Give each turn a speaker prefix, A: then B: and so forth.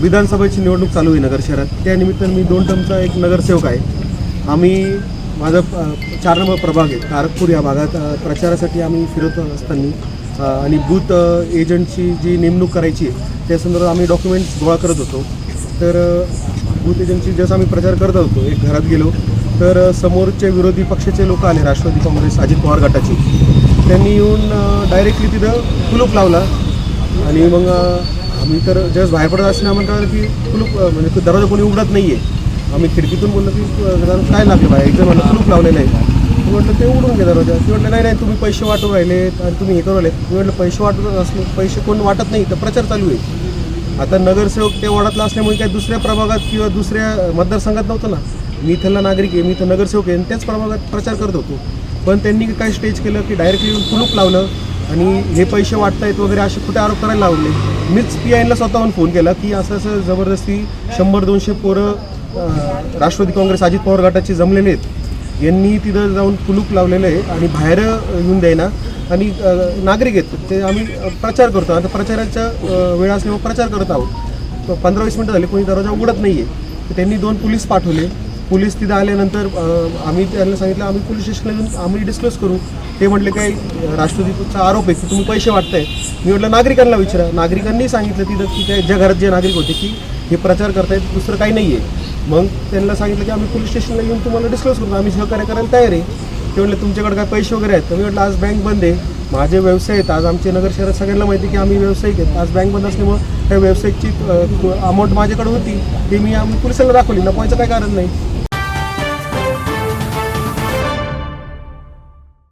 A: विधानसभेची निवडणूक चालू आहे नगर शहरात. त्यानिमित्तानं मी दोन टर्मचा एक नगरसेवक आहे. आम्ही माझा चार नंबर प्रभाग आहे तारकपूर या भागात. प्रचारासाठी आम्ही फिरत असताना आणि बूथ एजंटची जी नेमणूक करायची आहे त्या संदर्भात आम्ही डॉक्युमेंट्स गोळा करत होतो. तर बूथ एजंटची जसं आम्ही प्रचार करत होतो एक घरात गेलो तर समोरचे विरोधी पक्षाचे लोक आले राष्ट्रवादी काँग्रेस अजित पवार गटाचे. त्यांनी येऊन डायरेक्टली तिथं कुलूप लावला. आणि मग आम्ही तर जस्ट बाहेर पडत असताना आम्हाला कळलं की कुलूप म्हणजे तो दरवाजा कोणी उघडत नाही आहे आम्ही खिडकीतून बोललो की अ, काय लागलं बाहेर? एक म्हणलं कुलूप लावलेलं आहे. मी म्हटलं ते उघडून घे दरवाजा. ते म्हटलं नाही नाही तुम्ही पैसे वाटून राहिले आणि तुम्ही हे करू राहिले मी म्हटलं पैसे वाटत असले पैसे कोण वाटत नाही तर प्रचार चालू आहे. आता नगरसेवक त्या वॉर्डातला असल्यामुळे काय दुसऱ्या प्रभागात किंवा दुसऱ्या मतदारसंघात नव्हतं ना. मी इथला नागरिक आहे मी तर नगरसेवक आहे आणि त्याच प्रभागात प्रचार करत होतो. पण त्यांनी काय स्टेज केलं की डायरेक्टली येऊन कुलूप लावलं आणि हे पैसे वाटतायत वगैरे असे कुठे आरोप करायला लावले. मीच पी आयला स्वतःहून फोन केला की असं असं जबरदस्ती शंभर दोनशे पोरं राष्ट्रवादी काँग्रेस अजित पवार गटाचे जमलेले आहेत. यांनी तिथं जाऊन कुलूप लावलेलं आहे आणि बाहेर येऊन द्यायना आणि नागरिक आहेत. ते आम्ही प्रचार करतो. आता प्रचाराच्या वेळा असल्यामुळे प्रचार करत आहोत. पंधरा वीस मिनटं झाले कोणी दरवाजा उघडत नाही आहे तर त्यांनी दोन पोलीस पाठवले. पोलीस तिथं आल्यानंतर आम्ही त्यांना सांगितलं आम्ही पोलीस स्टेशनला येऊन आम्ही डिस्कस करू. ते म्हटले काय राष्ट्रपतीचा आरोप आहे की तुम्ही पैसे वाटताय. मी म्हटलं नागरिकांना विचारा. नागरिकांनी सांगितलं तिथं की त्या ज्या घरात जे नागरिक होते की हे प्रचार करतायत दुसरं काही नाही आहे मग त्यांना सांगितलं की आम्ही पोलीस स्टेशनला येऊन तुम्हाला डिस्कस करू आम्ही सहकार्य करायला तयार आहे. ते म्हटले तुमच्याकडे काय पैसे वगैरे आहेत? तर मी म्हटलं आज बँक बंद आहे. माझे व्यवसाय आहेत. आज आमचे नगर शहरात सगळ्यांना माहिती आहे की आम्ही व्यावसायिक आहेत. आज बँक बंद असल्यामुळं त्या व्यावसायिकची अमाऊंट माझ्याकडे होती. ते मी आम्ही पोलिसांना दाखवली. नफवायचं काय कारण नाही.